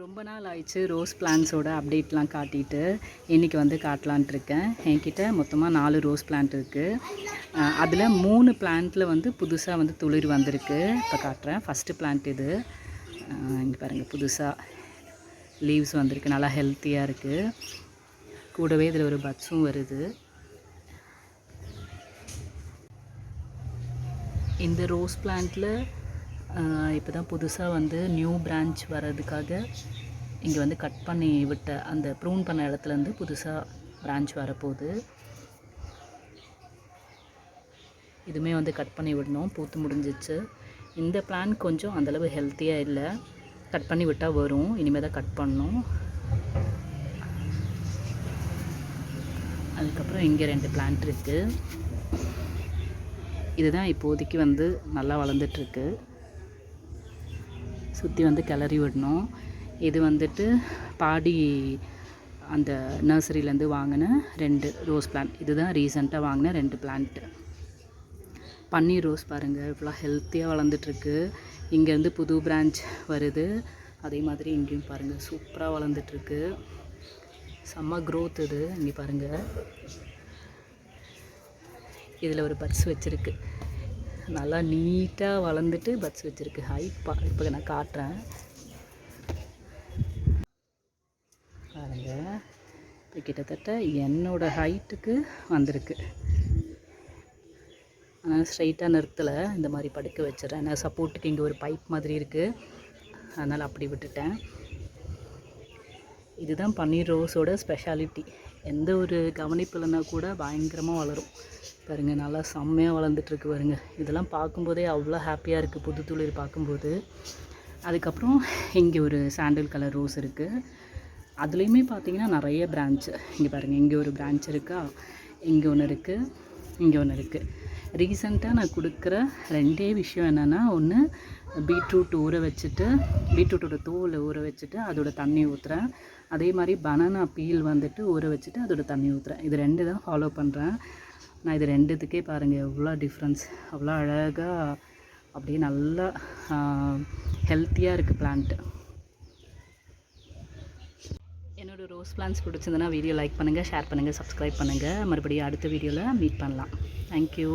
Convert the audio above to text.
ரொம்ப நாள் ஆயிடுச்சு ரோஸ் பிளான்ஸோட அப்டேட்லாம் காட்டிட்டு. இன்றைக்கி வந்து காட்டலான்ட்டு இருக்கேன் என்கிட்ட மொத்தமாக நாலு ரோஸ் பிளான்ட் இருக்குது அதில் மூணு பிளான்ட்டில் வந்து புதுசாக வந்து துளிர் வந்திருக்கு. இப்போ காட்டுறேன். ஃபஸ்ட்டு பிளான்ட் இது. இங்கே பாருங்கள் புதுசாக லீவ்ஸ் வந்திருக்கு. நல்லா ஹெல்த்தியாக இருக்குது கூடவே இதில் ஒரு பட்ஸும் வருது. இந்த ரோஸ் பிளான்ட்டில் இப்போ தான் புதுசாக வந்து நியூ பிரான்ச் வர்றதுக்காக இங்கே வந்து கட் பண்ணி விட்ட அந்த ப்ரூன் பண்ண இடத்துலேருந்து புதுசாக பிரான்ச் வரப்போகுது. இதுவுமே வந்து கட் பண்ணி விடணும். பூத்து முடிஞ்சிச்சு. இந்த பிளான் கொஞ்சம் அந்தளவு ஹெல்த்தியாக இல்லை. கட் பண்ணி விட்டால் வரும். இனிமேல் தான் கட் பண்ணணும். அதுக்கப்புறம் இங்கே ரெண்டு பிளான்ட் இருக்குது இதுதான் இப்போதைக்கு வந்து நல்லா வளர்ந்துட்டுருக்கு சுற்றி வந்து கிளறி விடணும். இது வந்துட்டு பாடி அந்த நர்சரியிலேருந்து வாங்கின ரெண்டு ரோஸ் பிளான்ட் இதுதான் ரீசெண்டாக வாங்கின ரெண்டு பிளான்ட்டு. பன்னீர் ரோஸ் பாருங்கள் இவ்வளோ ஹெல்த்தியாக வளர்ந்துட்டுருக்கு. இங்கேருந்து புது பிரான்ச் வருது. அதே மாதிரி இங்கேயும் பாருங்கள் சூப்பராக வளர்ந்துட்டுருக்கு. செம்ம க்ரோத் இது. இங்கே பாருங்கள் இதில் ஒரு பர்ஸ் வச்சுருக்கு. நல்லா நீட்டாக வளர்ந்துட்டு பட்ஸ் வச்சுருக்கு. ஹைப்பா இப்போ நான் காட்டுறேன். பாருங்க. இப்போ கிட்டத்தட்ட என்னோடய ஹைட்டுக்கு வந்திருக்கு. ஆனால் ஸ்ட்ரைட்டாக நிறுத்தலை. இந்த மாதிரி படுக்க வச்சிடறேன். நான் சப்போர்ட்டுக்கு இங்கே ஒரு பைப் மாதிரி இருக்குது அதனால் அப்படி விட்டுட்டேன். இதுதான் பன்னீர் ரோஸோட ஸ்பெஷாலிட்டி எந்த ஒரு கவனிப்பு இல்லைன்னா கூட பயங்கரமாக வளரும். பாருங்கள் நல்லா செம்மையாக வளர்ந்துட்டுருக்கு பாருங்க. இதெல்லாம் பார்க்கும்போதே அவ்வளோ ஹாப்பியாக இருக்குது புது துளிர் பார்க்கும்போது. அதுக்கப்புறம் இங்கே ஒரு சாண்டில் கலர் ரோஸ் இருக்குது அதுலேயுமே பார்த்தீங்கன்னா நிறைய பிரான்ச்சு இங்கே பாருங்கள் இங்கே ஒரு பிரான்ச் இருக்கா? இங்கே ஒன்று இருக்குது இங்கே ஒன்று இருக்குது ரீசெண்டாக நான் கொடுக்குற ரெண்டே விஷயம் என்னென்னா ஒன்று பீட்ரூட் ஊற வச்சுட்டு பீட்ரூட்டோட தோலை ஊற வச்சுட்டு அதோட தண்ணி ஊற்றுறேன் அதே மாதிரி பனானா பீல் வந்துட்டு ஊற வச்சுட்டு அதோட தண்ணி ஊற்றுறேன் இது ரெண்டு தான் ஃபாலோ பண்ணுறேன் நான் இது ரெண்டுத்துக்கே பாருங்கள் எவ்வளோ டிஃப்ரென்ஸ் அவ்வளோ அழகாக அப்படியே நல்லா ஹெல்த்தியாக இருக்குது பிளான்ட்டு என்னோடய ரோஸ் பிளான்ஸ் பிடிச்சிருந்தனா வீடியோ லைக் பண்ணுங்கள் ஷேர் பண்ணுங்கள் சப்ஸ்கிரைப் பண்ணுங்கள் மறுபடியும் அடுத்த வீடியோவில் மீட் பண்ணலாம். தேங்க்யூ